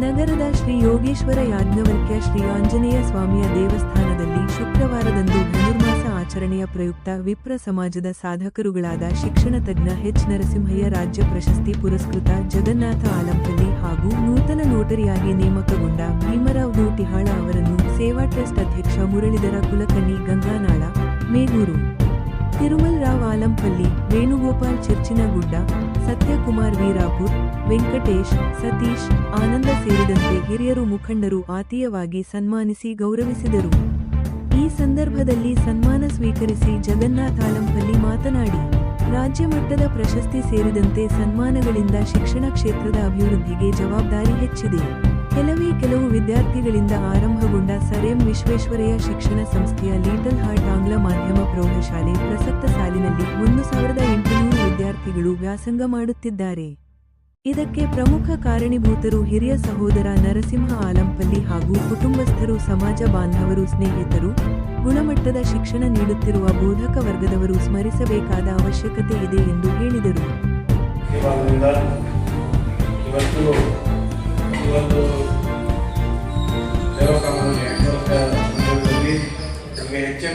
ನಗರದ ಶ್ರೀ ಯೋಗೇಶ್ವರ ಯಾಜ್ಞವಲ್ಕ್ಯ ಶ್ರೀ ಆಂಜನೇಯ ಸ್ವಾಮಿಯ ದೇವಸ್ಥಾನದಲ್ಲಿ ಶುಕ್ರವಾರದಂದು ಧನುರ್ಮಾಸ ಆಚರಣೆಯ ಪ್ರಯುಕ್ತ ವಿಪ್ರ ಸಮಾಜದ ಸಾಧಕರುಗಳಾದ ಶಿಕ್ಷಣ ತಜ್ಞ ಎಚ್ ನರಸಿಂಹಯ್ಯ ರಾಜ್ಯ ಪ್ರಶಸ್ತಿ ಪುರಸ್ಕೃತ ಜಗನ್ನಾಥ ಆಲಂಪಲ್ಲಿ ಹಾಗೂ ನೂತನ ನೋಟರಿಯಾಗಿ ನೇಮಕಗೊಂಡ ಭೀಮರಾವ್ ನೂಟಿಹಾಳ ಅವರನ್ನು ಸೇವಾ ಟ್ರಸ್ಟ್ ಅಧ್ಯಕ್ಷ ಮುರಳೀಧರ ಕುಲಕರ್ಣಿ ಗಂಗಾನಾಳ, ಮೇಗೂರು ತಿರುಮಲ್ ರಾವ್ ಆಲಂಪಲ್ಲಿ, ವೇಣುಗೋಪಾಲ್ ಚಿರ್ಚಿನಗುಡ್ಡ ಸತ್ಯಕುಮಾರ್ ವೀರಾಪುರ್, ವೆಂಕಟೇಶ್, ಸತೀಶ್ ಆನಂದ ಸೇರಿದಂತೆ ಹಿರಿಯರು ಮುಖಂಡರು ಆತೀಯವಾಗಿ ಸನ್ಮಾನಿಸಿ ಗೌರವಿಸಿದರು. ಈ ಸಂದರ್ಭದಲ್ಲಿ ಸನ್ಮಾನ ಸ್ವೀಕರಿಸಿ ಜಗನ್ನಾಥ್ ಆಲಂಪಲ್ಲಿ ಮಾತನಾಡಿ, ರಾಜ್ಯ ಮಟ್ಟದ ಪ್ರಶಸ್ತಿ ಸೇರಿದಂತೆ ಸನ್ಮಾನಗಳಿಂದ ಶಿಕ್ಷಣ ಕ್ಷೇತ್ರದ ಅಭಿವೃದ್ಧಿಗೆ ಜವಾಬ್ದಾರಿ ಹೆಚ್ಚಿದೆ. ಕೆಲವೇ ಕೆಲವು ವಿದ್ಯಾರ್ಥಿಗಳಿಂದ ಆರಂಭಗೊಂಡ ಸರ್ ವಿಶ್ವೇಶ್ವರಯ್ಯ ಶಿಕ್ಷಣ ಸಂಸ್ಥೆಯ ಲಿಟಲ್ ಹಾರ್ಟ್ ಆಂಗ್ಲ ಮಾಧ್ಯಮ ಪ್ರೌಢಶಾಲೆ ಪ್ರಸಕ್ತ ಸಾಲಿನಲ್ಲಿ ಒಂದು ಸಾವಿರದ ಎಂಟುನೂರು ವಿದ್ಯಾರ್ಥಿಗಳು ವ್ಯಾಸಂಗ ಮಾಡುತ್ತಿದ್ದಾರೆ. ಇದಕ್ಕೆ ಪ್ರಮುಖ ಕಾರಣೀಭೂತರು ಹಿರಿಯ ಸಹೋದರ ನರಸಿಂಹ ಆಲಂಪಲ್ಲಿ ಹಾಗೂ ಕುಟುಂಬಸ್ಥರು, ಸಮಾಜ ಬಾಂಧವರು, ಸ್ನೇಹಿತರು, ಗುಣಮಟ್ಟದ ಶಿಕ್ಷಣ ನೀಡುತ್ತಿರುವ ಬೋಧಕ ವರ್ಗದವರು ಸ್ಮರಿಸಬೇಕಾದ ಅವಶ್ಯಕತೆ ಇದೆ ಎಂದು ಹೇಳಿದರು.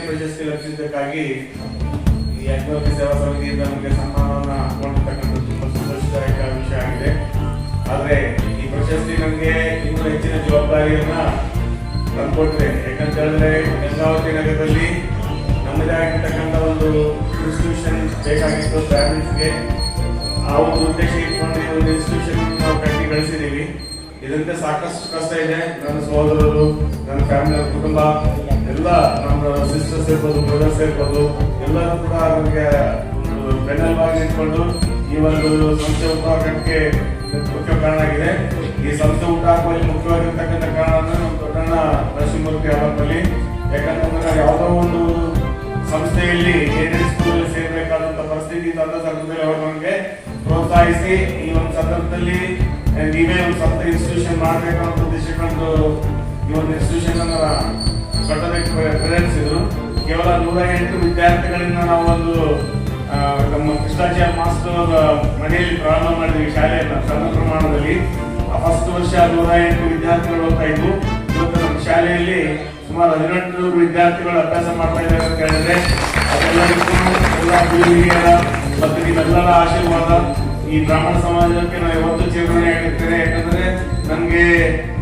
ಪ್ರಶಸ್ತಿ ಲಭಿಸಿದ್ದಕ್ಕಾಗಿ ಈ ಯಜ್ಞೋತ್ಸವ ಸೇವಾ ಸಮಿತಿಯಿಂದ ನಮಗೆ ಸನ್ಮಾನವನ್ನು ಕೊಟ್ಟಿರ್ತಕ್ಕಂಥ ತುಂಬ ಸಂತೋಷದಾಯಕ ವಿಷಯ ಆಗಿದೆ ಆದರೆ ಈ ಪ್ರಶಸ್ತಿ ನಮಗೆ ಇನ್ನೂ ಹೆಚ್ಚಿನ ಜವಾಬ್ದಾರಿಯನ್ನ ತಂದುಕೊಟ್ಟಿದೆ ಯಾಕಂತ ಹೇಳಿದ್ರೆ ಗಂಗಾವತಿ ನಗರದಲ್ಲಿ ನಮ್ಮದೇ ಆಗಿರ್ತಕ್ಕಂಥ ಒಂದು ಇನ್ಸ್ಟಿಟ್ಯೂಷನ್ ಬೇಕಾಗಿತ್ತು ಫ್ಯಾಮಿಲೀಸ್ಗೆ ಆ ಒಂದು ಉದ್ದೇಶ ಇಟ್ಕೊಂಡು ಈ ಒಂದು ಇನ್ಸ್ಟಿಟ್ಯೂಷನ್ ನಾವು ಕಟ್ಟಿ ಕಳಿಸಿದ್ದೀವಿ ಇದರಿಂದ ಸಾಕಷ್ಟು ಕಷ್ಟ ಇದೆ ನನ್ನ ಸಹೋದರರು ನನ್ನ ಫ್ಯಾಮಿಲಿ ಕುಟುಂಬ ಎಲ್ಲ ನಮ್ಮ ಸಿಸ್ಟರ್ಸ್ ಇರ್ಬೋದು ಬ್ರದರ್ಸ್ ಇರ್ಬೋದು ಎಲ್ಲರೂ ಕೂಡ ಒಂದು ಬೆನ್ನೆಲುಬಾಗಿ ಇಟ್ಕೊಂಡು ಈ ಒಂದು ಸಂಸ್ಥೆ ಉಂಟಾಗಕ್ಕೆ ಮುಖ್ಯ ಕಾರಣ ಆಗಿದೆ. ಈ ಸಂಸ್ಥೆ ಉಂಟಾಗುವಲ್ಲಿ ಮುಖ್ಯವಾಗಿರ್ತಕ್ಕಂಥ ಕಾರಣ ದೊಡ್ಡಣ್ಣ ನರಸಿಂಹಮೂರ್ತಿ ಅವರಲ್ಲಿ. ಯಾಕಂತಂದ್ರೆ ಯಾವುದೋ ಒಂದು ಸಂಸ್ಥೆಯಲ್ಲಿ ಏನೇನು ಸ್ಕೂಲ್ ಸೇರಬೇಕಾದಂತ ಪರಿಸ್ಥಿತಿ ತಂದ ಸಂದರ್ಭದಲ್ಲಿ ಅವರು ನಮಗೆ ಪ್ರೋತ್ಸಾಹಿಸಿ ಈ ಒಂದು ಸಂದರ್ಭದಲ್ಲಿ ನೀವೇ ಒಂದು ಸಂಸ್ಥೆ ಇನ್ಸ್ಟಿಟ್ಯೂಷನ್ ಅಂತ ಉದ್ದೇಶಿಕೊಂಡು ಈ ಒಂದು ಇನ್ಸ್ಟಿಟ್ಯೂಷನ್ ಅನ್ನ ಕಟ್ಟೋದಕ್ಕೆ ಪ್ರೇರಿಸಿದ್ರು ಕೇವಲ ನೂರ ಎಂಟು ವಿದ್ಯಾರ್ಥಿಗಳಿಂದ ನಾವು ಒಂದು ನಮ್ಮ ಕೃಷ್ಣಾಚಾರ್ಯ ಮಾಸ್ಟರ್ ಮನೆಯಲ್ಲಿ ಪ್ರಾರಂಭ ಮಾಡಿದ್ವಿ ಶಾಲೆಯನ್ನ ಸಣ್ಣ ಪ್ರಮಾಣದಲ್ಲಿ. ಫಸ್ಟ್ ವರ್ಷ ನೂರ ಎಂಟು ವಿದ್ಯಾರ್ಥಿಗಳು ಹೋಗ್ತಾ ಇದ್ವು. ಇವತ್ತು ನಮ್ಮ ಶಾಲೆಯಲ್ಲಿ ಸುಮಾರು ಹದಿನೆಂಟು ನೂರು ವಿದ್ಯಾರ್ಥಿಗಳು ಅಭ್ಯಾಸ ಮಾಡ್ತಾ ಇದ್ದಾರೆ ಅಂತ ಹೇಳಿದ್ರೆ ಅದೆಲ್ಲರಿಗೂ ಎಲ್ಲ ಗುರುಹಿರಿಯರ ಮತ್ತು ನಿಮ್ಮೆಲ್ಲರ ಆಶೀರ್ವಾದ ಈ ಬ್ರಾಹ್ಮಣ ಸಮಾಜಕ್ಕೆ ನಾವು ಇವತ್ತು ನಮ್ಗೆ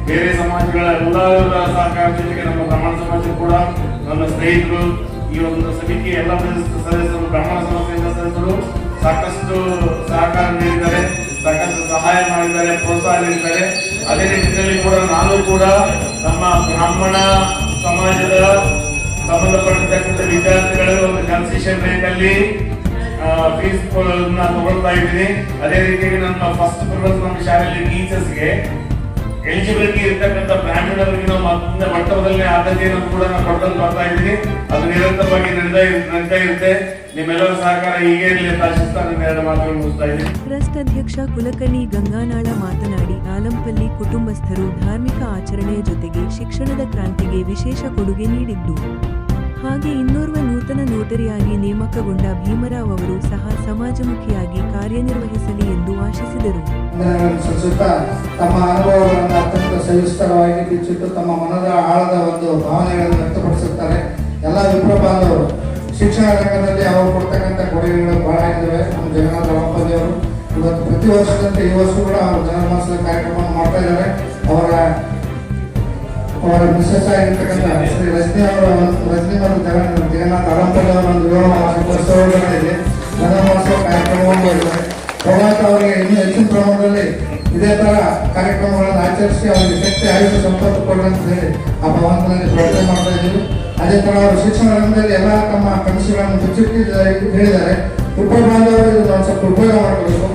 ಬೇರೆ ಸಮಾಜಗಳ ಎಲ್ಲರ ಸಹಕಾರ ಜೊತೆಗೆ ನಮ್ಮ ಬ್ರಾಹ್ಮಣ ಸಮಾಜ ಕೂಡ ನನ್ನ ಸ್ನೇಹಿತರು ಈ ಒಂದು ಸಮಿತಿಯ ಎಲ್ಲ ಸದಸ್ಯರು, ಬ್ರಾಹ್ಮಣ ಸಮಾಜದ ಸದಸ್ಯರು ಸಾಕಷ್ಟು ಸಹಕಾರ ನೀಡಿದ್ದಾರೆ, ಸಾಕಷ್ಟು ಸಹಾಯ ಮಾಡಿದ್ದಾರೆ, ಪ್ರೋತ್ಸಾಹ ನೀಡಿದ್ದಾರೆ. ಅದೇ ರೀತಿಯಲ್ಲಿ ಕೂಡ ನಾನು ಕೂಡ ನಮ್ಮ ಬ್ರಾಹ್ಮಣ ಸಮಾಜದ ಸಂಬಂಧಪಟ್ಟಿರ್ತಕ್ಕಂಥ ವಿದ್ಯಾರ್ಥಿಗಳು ಒಂದು ಕನ್ಸೆಷನ್ ರೇಟ್ ಅಲ್ಲಿ ಫೀಸ್ ತಗೊಳ್ತಾ ಇದ್ದೀನಿ. ಅದೇ ರೀತಿಯಾಗಿ ನಮ್ಮ ಫಸ್ಟ್ ಪ್ರಿಫರೆನ್ಸ್ ನಮ್ಮ ಶಾಲೆಯಲ್ಲಿ ಟೀಚರ್ಸ್ಗೆ ಎಲಿಜಿಬಿಲಿಟಿ ಇರ್ತಕ್ಕಂಥ ಬ್ರಾಹ್ಮಣರಿಗೆ ನಾವು ಮುಂದೆ ಮಟ್ಟದಲ್ಲಿ ಆದ್ಯತೆಯನ್ನು ಕೂಡ ನಾವು ಕೊಡ್ಕೊಂಡು ಬರ್ತಾ ಇದ್ದೀನಿ ಅದು ನಿರಂತರವಾಗಿ ನಡೀತಾ ನಡೀತಾ ಇರುತ್ತೆ. ನಿಮ್ಮೆಲ್ಲರ ಸಹಕಾರ ಹೀಗೆ ಇರಲಿ ಟ್ರಸ್ಟ್ ಅಧ್ಯಕ್ಷ ಕುಲಕರ್ಣಿ ಗಂಗಾನಾಳ ಮಾತನಾಡಿ, ಆಲಂಪಲ್ಲಿ ಕುಟುಂಬಸ್ಥರು ಧಾರ್ಮಿಕ ಆಚರಣೆಯ ಜೊತೆಗೆ ಶಿಕ್ಷಣದ ಕ್ರಾಂತಿಗೆ ವಿಶೇಷ ಕೊಡುಗೆ ನೀಡಿದ್ದು. ಹಾಗೆ ಇನ್ನೋರ್ವ ನೂತನ ನೋಟರಿಯಾಗಿ ನೇಮಕಗೊಂಡ ಭೀಮರಾವ್ ಅವರು ಸಹ ಸಮಾಜಮುಖಿಯಾಗಿ ಕಾರ್ಯನಿರ್ವಹಿಸಲಿ ಎಂದು ಆಶಿಸಿದರು. ತಮ್ಮ ಅನುಭವಗಳನ್ನು ಅತ್ಯಂತ ಸವಿಸ್ತರವಾಗಿ ಬಿಚ್ಚಿಟ್ಟು ತಮ್ಮ ಮನದ ಆಳದ ಒಂದು ಭಾವನೆಗಳನ್ನು ವ್ಯಕ್ತಪಡಿಸುತ್ತಾರೆ. ಎಲ್ಲ ವಿಪ್ರ ಬಾಂಧವರು, ಶಿಕ್ಷಣ ರಂಗದಲ್ಲಿ ಅವರು ಕೊಡ್ತಕ್ಕಂಥ ಕೊಡುಗೆಗಳು ಬಹಳ ಇದ್ದಾವೆ. ನಮ್ಮ ಜಗನ್ನಾಥ ಅವರು ಇವತ್ತು ಪ್ರತಿ ವರ್ಷದಂತೆ ಈ ವರ್ಷ ಕೂಡ ಅವರು ಜನಮಾಸದ ಕಾರ್ಯಕ್ರಮವನ್ನು ಮಾಡ್ತಾ ಇದ್ದಾರೆ. ಅವರ ಅವರ ಮಿಸಸ್ ಆಗಿರ್ತಕ್ಕಂಥ ಶ್ರೀ ರಜನಿ ಅವರ ರಜನಿ ಅವರು ಜಗನ್ ಜಗನ್ನಾಥ ಅವರ ಒಂದು ವಿವಾಹ ವಾರ್ಷಿಕೋತ್ಸವಗಳು ಇದೆ ಜನಮಾಸದ ಕಾರ್ಯಕ್ರಮವನ್ನು ಪ್ರಭಾತ್ ಅವರಿಗೆ ಇನ್ನೂ ಹೆಚ್ಚಿನ ಪ್ರಮಾಣದಲ್ಲಿ ಇದೇ ತರ ಕಾರ್ಯಕ್ರಮಗಳನ್ನು ಆಚರಿಸಿ ಅವರಿಗೆ ಶಕ್ತಿ ಆಯುಷ್ಯ ಸಂಪತ್ತು ಕೊಡುವಂತೇಳಿ ಆ ಭಗವಂತನಲ್ಲಿ ಪ್ರಾರ್ಥನೆ ಮಾಡ್ತಾ ಇದ್ದೀವಿ. ಅದೇ ತರ ಅವರು ಶಿಕ್ಷಣ ರಂಗದಲ್ಲಿ ಎಲ್ಲ ತಮ್ಮ ಕನಸುಗಳನ್ನು ಮುಚ್ಚಿಟ್ಟಿದ್ದಾರೆ ಹೇಳಿದ್ದಾರೆ. ಉಪ ಬಾಂಧವರು ಇದನ್ನು ಒಂದು ಸ್ವಲ್ಪ ಉಪಯೋಗ ಮಾಡಬೇಕು.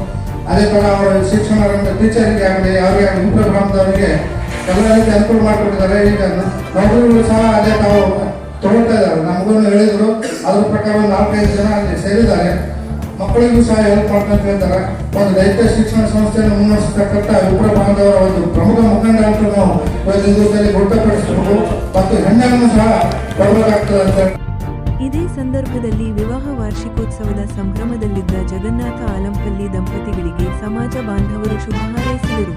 ಅದೇ ತರ ಅವರು ಶಿಕ್ಷಣ ರಂಗ ಟೀಚರ್ಗೆ ಆಗಲಿ ಯಾರಿಗೆ ಆಗಲಿ ಉಪ ಬಾಂಧವರಿಗೆ ಎಲ್ಲ ರೀತಿ ಅನುಕೂಲ ಮಾಡಿಕೊಟ್ಟಿದ್ದಾರೆ ಈಗ ನೌಕರಿಗಳು ಸಹ ಅದೇ ತಾವು ತಗೊಳ್ತಾ ಇದ್ದಾರೆ. ನಮಗೂ ಹೇಳಿದ್ರು. ಅದ್ರ ಪ್ರಕಾರ ನಾಲ್ಕೈದು ಜನ ಅಲ್ಲಿ ಸೇರಿದ್ದಾರೆ. ಮಕ್ಕಳಿಗೂ ಸಹ ಹೆಲ್ಪ್ ಮಾಡ್ತಾ ಇದ್ದಾರೆ ಒಂದು ದೈತ್ಯ ಶಿಕ್ಷಣ ಸಂಸ್ಥೆಯನ್ನು ಮುನ್ನಡೆಸತಕ್ಕಂಥ ಉಗ್ರ ಬಾಂಧವರ ಒಂದು ಪ್ರಮುಖ ಮುಖಂಡ ಅಂತ ನಾವು ಇವತ್ತಿನ ದಿವಸದಲ್ಲಿ ಮತ್ತು ಹೆಣ್ಣನ್ನು ಸಹ ಕೊಡಬೇಕಾಗ್ತದೆ ಅಂತ ಇದೇ ಸಂದರ್ಭದಲ್ಲಿ ವಿವಾಹ ವಾರ್ಷಿಕೋತ್ಸವದ ಸಂಭ್ರಮದಲ್ಲಿದ್ದ ಜಗನ್ನಾಥ ಆಲಂಪಲ್ಲಿ ದಂಪತಿಗಳಿಗೆ ಸಮಾಜ ಬಾಂಧವರು ಶುಭ ಹಾರೈಸಿದರು.